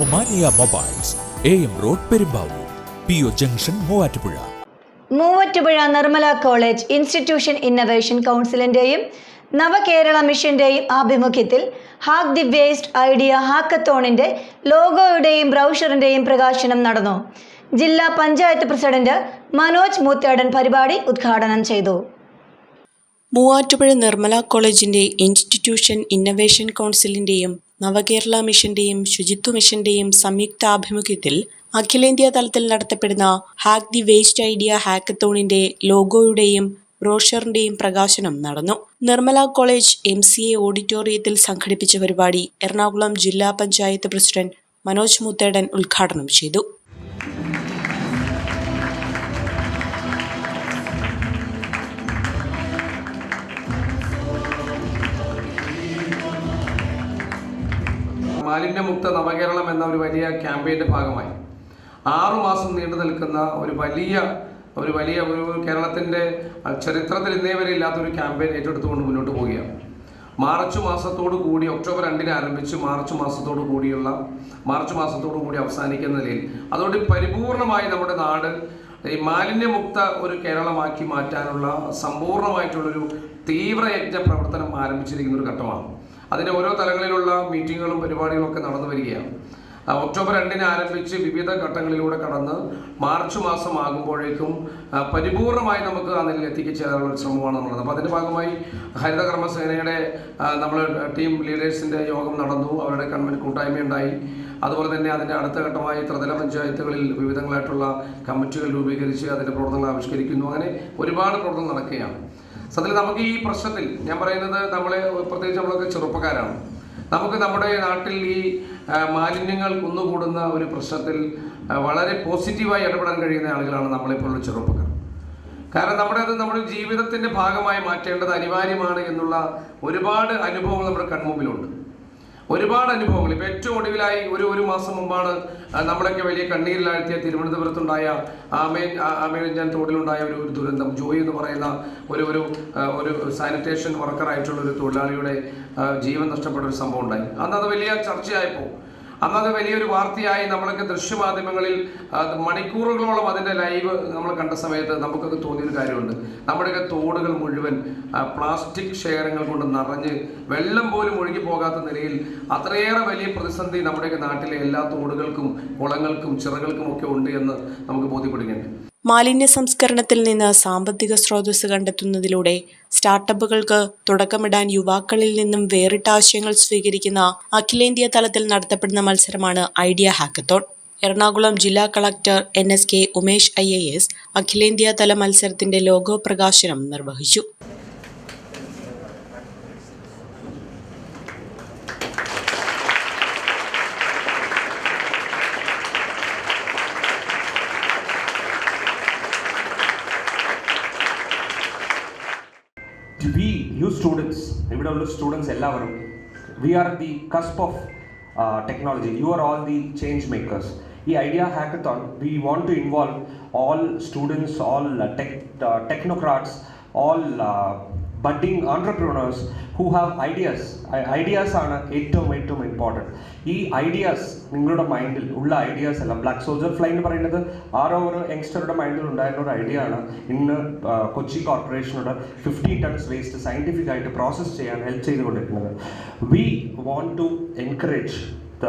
Omania mobiles A M road Perumbavoor P O junction Muvattupuzha. Muvattupuzha Nirmala college institution innovation കൗൺസിലിന്റെയും Navakerala മിഷന്റെയും ആഭിമുഖ്യത്തിൽ hack the waste idea ഹാക്കത്തോണിന്റെ ലോഗോയുടെയും ബ്രൗഷറിന്റെയും പ്രകാശനം നടന്നു. ജില്ലാ പഞ്ചായത്ത് പ്രസിഡന്റ് മനോജ് മൂത്തേടൻ പരിപാടി ഉദ്ഘാടനം ചെയ്തു. മൂവാറ്റുപുഴ നിർമ്മല കോളേജിന്റെ ഇൻസ്റ്റിറ്റ്യൂഷൻ ഇന്നവേഷൻ കൗൺസിലിന്റെയും നവകേരള മിഷന്റെയും ശുചിത്വ മിഷന്റെയും സംയുക്താഭിമുഖ്യത്തിൽ അഖിലേന്ത്യാ തലത്തിൽ നടത്തപ്പെടുന്ന ഹാക്ക് ദി വേസ്റ്റ് ഐഡിയ ഹാക്കത്തോണിന്റെ ലോഗോയുടെയും ബ്രോഷറിന്റെയും പ്രകാശനം നടന്നു. Nirmala college M C A ഓഡിറ്റോറിയത്തിൽ സംഘടിപ്പിച്ച പരിപാടി എറണാകുളം ജില്ലാ പഞ്ചായത്ത് പ്രസിഡന്റ് മനോജ് മുത്തേടൻ ഉദ്ഘാടനം ചെയ്തു. മാലിന്യമുക്ത നവകേരളം എന്ന ഒരു വലിയ ക്യാമ്പയിന്റെ ഭാഗമായി. ആറു മാസം നീണ്ടു നിൽക്കുന്ന ഒരു വലിയ ഒരു വലിയ ഒരു കേരളത്തിന്റെ ചരിത്രത്തിൽ ഇന്നേ വരെ ഇല്ലാത്ത ഒരു ക്യാമ്പയിൻ ഏറ്റെടുത്തുകൊണ്ട് മുന്നോട്ട് പോവുകയാണ്. മാർച്ച് മാസത്തോടു കൂടി ഒക്ടോബർ രണ്ടിന് ആരംഭിച്ച് മാർച്ച് മാസത്തോടു കൂടിയുള്ള മാർച്ച് മാസത്തോടു കൂടി അവസാനിക്കുന്ന നിലയിൽ അതുകൊണ്ട് പരിപൂർണമായി നമ്മുടെ നാട് ഈ മാലിന്യമുക്ത ഒരു കേരളമാക്കി മാറ്റാനുള്ള സമ്പൂർണമായിട്ടുള്ളൊരു തീവ്രയജ്ഞ പ്രവർത്തനം ആരംഭിച്ചിരിക്കുന്ന ഒരു ഘട്ടമാണ്. അതിന്റെ ഓരോ തലങ്ങളിലുള്ള മീറ്റിങ്ങുകളും പരിപാടികളും ഒക്കെ നടന്നു വരികയാണ്. ഒക്ടോബർ രണ്ടിന് ആരംഭിച്ച് വിവിധ ഘട്ടങ്ങളിലൂടെ കടന്ന് മാർച്ച് മാസം ആകുമ്പോഴേക്കും പരിപൂർണമായി നമുക്ക് ആ നിലയിൽ എത്തിച്ചേരാനുള്ള ഒരു ശ്രമമാണ് നമ്മളത് അപ്പോൾ അതിന്റെ ഭാഗമായി ഹരിതകർമ്മസേനയുടെ നമ്മൾ ടീം ലീഡേഴ്സിന്റെ യോഗം നടന്നു. അവരുടെ കൺവെൻ കൂട്ടായ്മയുണ്ടായി. അതുപോലെ തന്നെ അതിന്റെ അടുത്ത ഘട്ടമായി ത്രിതല പഞ്ചായത്തുകളിൽ വിവിധങ്ങളായിട്ടുള്ള കമ്മിറ്റികൾ രൂപീകരിച്ച് അതിന്റെ പ്രവർത്തനങ്ങൾ ആവിഷ്കരിക്കുന്നു. അങ്ങനെ ഒരുപാട് പ്രവർത്തനം നടക്കുകയാണ്. സത്യത്തിൽ നമുക്ക് ഈ പ്രശ്നത്തിൽ ഞാൻ പറയുന്നത് നമ്മളെ പ്രത്യേകിച്ച് നമ്മളൊക്കെ ചെറുപ്പക്കാരാണ്. നമുക്ക് നമ്മുടെ നാട്ടിൽ ഈ മാലിന്യങ്ങൾ കുന്നുകൂടുന്ന ഒരു പ്രശ്നത്തിൽ വളരെ പോസിറ്റീവായി ഇടപെടാൻ കഴിയുന്ന ആളുകളാണ് നമ്മളെപ്പോലുള്ള ചെറുപ്പക്കാർ. കാരണം നമ്മുടെ അത് നമ്മുടെ ജീവിതത്തിന്റെ ഭാഗമായി മാറ്റേണ്ടത് അനിവാര്യമാണ് എന്നുള്ള ഒരുപാട് അനുഭവങ്ങൾ നമ്മുടെ കൺമുമ്പിലുണ്ട്. ഒരുപാട് അനുഭവങ്ങൾ. ഇപ്പം ഏറ്റവും ഒടുവിലായി ഒരു ഒരു മാസം മുമ്പാണ് നമ്മളൊക്കെ വലിയ കണ്ണീരിലാഴ്ത്തിയ തിരുവനന്തപുരത്തുണ്ടായ ആമേ ആമേരഞ്ചാൻ തോടിലുണ്ടായ ഒരു ഒരു ദുരന്തം. ജോയി എന്ന് പറയുന്ന ഒരു ഒരു ഒരു സാനിറ്റേഷൻ വർക്കറായിട്ടുള്ള ഒരു തൊഴിലാളിയുടെ ജീവൻ നഷ്ടപ്പെട്ട ഒരു സംഭവം ഉണ്ടായി. അന്ന് അത് വലിയ ചർച്ചയായപ്പോൾ അന്നത് വലിയൊരു വാർത്തയായി. നമ്മളൊക്കെ ദൃശ്യമാധ്യമങ്ങളിൽ മണിക്കൂറുകളോളം അതിന്റെ ലൈവ് നമ്മൾ കണ്ട സമയത്ത് നമുക്കൊക്കെ തോന്നിയൊരു കാര്യമുണ്ട്. നമ്മുടെയൊക്കെ തോടുകൾ മുഴുവൻ പ്ലാസ്റ്റിക് ശേഖരങ്ങൾ കൊണ്ട് നിറഞ്ഞ് വെള്ളം പോലും ഒഴുകി പോകാത്ത നിലയിൽ അത്രയേറെ വലിയ പ്രതിസന്ധി നമ്മുടെയൊക്കെ നാട്ടിലെ എല്ലാ തോടുകൾക്കും കുളങ്ങൾക്കും ചിറകൾക്കും ഒക്കെ ഉണ്ട് എന്ന് നമുക്ക് ബോധ്യപ്പെടുകയുണ്ട്. മാലിന്യ സംസ്കരണത്തിൽ നിന്ന് സാമ്പത്തിക സ്രോതസ് കണ്ടെത്തുന്നതിലൂടെ സ്റ്റാർട്ടപ്പുകൾക്ക് തുടക്കമിടാൻ യുവാക്കളിൽ നിന്നും വേറിട്ട ആശയങ്ങൾ സ്വീകരിക്കുന്ന അഖിലേന്ത്യാ തലത്തിൽ നടത്തപ്പെടുന്ന മത്സരമാണ് ഐഡിയ ഹാക്കത്തോൺ. എറണാകുളം ജില്ലാ collector N S K Umesh I A S അഖിലേന്ത്യാ തല മത്സരത്തിന്റെ ലോഗോ പ്രകാശനം നിർവഹിച്ചു. you students, AWS students, எல்லாரும் we are the cusp of technology. You are all the change makers. The idea hackathon, we want to involve all students, all tech technocrats all budding entrepreneurs who have ideas ideas ആണ് ഏറ്റവും ഏറ്റവും important ഈ ideas നിങ്ങളുടെ മൈൻഡിൽ ഉള്ള ideas എല്ലാം black soldier fly എന്ന് പറയുന്നത് ആരോ ഒരു യങ്സ്റ്ററുടെ മൈൻഡിൽ ഉണ്ടായിരുന്ന ഒരു ഐഡിയ ആണ്. ഇന്ന് കൊച്ചി കോർപ്പറേഷനോട് ഫിഫ്റ്റി ടൺസ് വേസ്റ്റ് സയന്റിഫിക് ആയിട്ട് പ്രോസസ്സ് ചെയ്യാൻ ഹെൽപ്പ് ചെയ്തുകൊണ്ടിരിക്കുന്നത്. We want to encourage the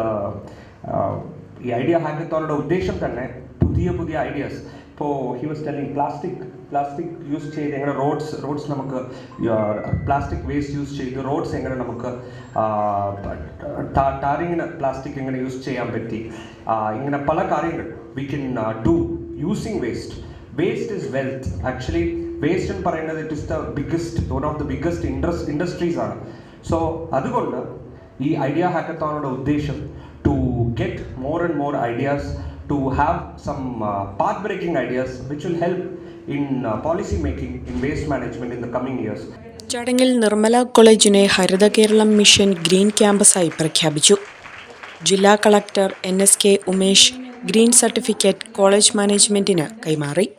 ഈ ഐഡിയ ഹാക്കത്തോളുടെ ഉദ്ദേശം തന്നെ പുതിയ പുതിയ ഐഡിയാസ് ഇപ്പോൾ he was telling plastic plastic use ചെയ്ത് എങ്ങനെ റോഡ്സ് റോഡ്സ് നമുക്ക് പ്ലാസ്റ്റിക് വേസ്റ്റ് യൂസ് ചെയ്ത് റോഡ്സ് എങ്ങനെ നമുക്ക് ടാറിങ്ങിന് പ്ലാസ്റ്റിക് എങ്ങനെ യൂസ് ചെയ്യാൻ പറ്റി? ഇങ്ങനെ പല കാര്യങ്ങൾ we can do using waste waste is wealth actually waste എന്ന് പറയുന്നത് it is the biggest one of the biggest indus industries ആണ്. സോ അതുകൊണ്ട് ഈ ഐഡിയ ഹാക്കത്തോണുടെ ഉദ്ദേശം to get more and more ideas to have some path breaking ideas which will help in policy making in waste management in the coming years. ചടങ്ങിൽ നിർമ്മല കോളേജിനെ Haritha Keralam mission green ക്യാമ്പസായി പ്രഖ്യാപിച്ചു. ജില്ലാ collector N S K Umesh green certificate college മാനേജ്മെന്റിന് കൈമാറി.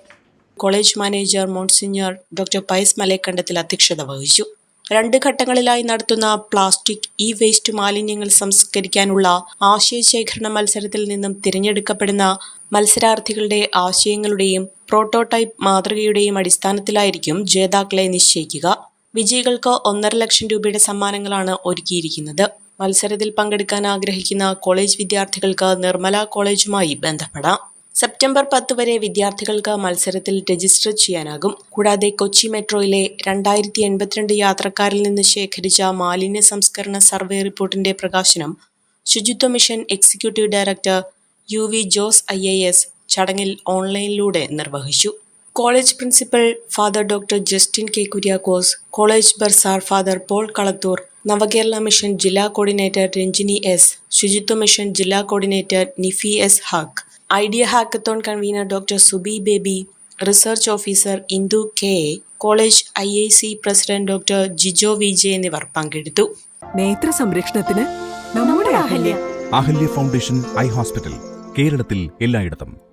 College manager monsignor doctor Pius Malekandathil അധ്യക്ഷത വഹിച്ചു. രണ്ട് ഘട്ടങ്ങളിലായി നടത്തുന്ന പ്ലാസ്റ്റിക് ഇ വേസ്റ്റ് മാലിന്യങ്ങൾ സംസ്കരിക്കാനുള്ള ആശയശേഖരണ മത്സരത്തിൽ നിന്നും തിരഞ്ഞെടുക്കപ്പെടുന്ന മത്സരാർത്ഥികളുടെ ആശയങ്ങളുടെയും പ്രോട്ടോടൈപ്പ് മാതൃകയുടെയും അടിസ്ഥാനത്തിലായിരിക്കും ജേതാക്കളെ നിശ്ചയിക്കുക. വിജയികൾക്ക് ഒന്നര ലക്ഷം രൂപയുടെ സമ്മാനങ്ങളാണ് ഒരുക്കിയിരിക്കുന്നത്. മത്സരത്തിൽ പങ്കെടുക്കാൻ ആഗ്രഹിക്കുന്ന കോളേജ് വിദ്യാർത്ഥികൾക്ക് നിർമ്മല കോളേജുമായി ബന്ധപ്പെടാം. സെപ്റ്റംബർ പത്ത് വരെ വിദ്യാർത്ഥികൾക്ക് മത്സരത്തിൽ രജിസ്റ്റർ ചെയ്യാനാകും. കൂടാതെ കൊച്ചി മെട്രോയിലെ രണ്ടായിരത്തി എൺപത്തിരണ്ട് യാത്രക്കാരിൽ നിന്ന് ശേഖരിച്ച മാലിന്യ സംസ്കരണ സർവേ റിപ്പോർട്ടിന്റെ പ്രകാശനം Suchitwa mission executive director U V Jose I A S ചടങ്ങിൽ ഓൺലൈനിലൂടെ നിർവഹിച്ചു. College principal father doctor Justin K Kuriakose college bursar father Paul Kalathoor Navakerala mission ജില്ലാ coordinator Ranjini S Suchitwa mission ജില്ലാ coordinator Nifi S hack idea hackathon convener doctor Subi Baby research officer Indu K college I I C president doctor Jijo Vijay എന്നിവർ പങ്കെടുത്തു. നേത്ര സംരക്ഷണത്തിന് നമ്മുടെ Ahalya. Ahalya foundation eye hospital കേരളത്തിൽ എല്ലായിടത്തും.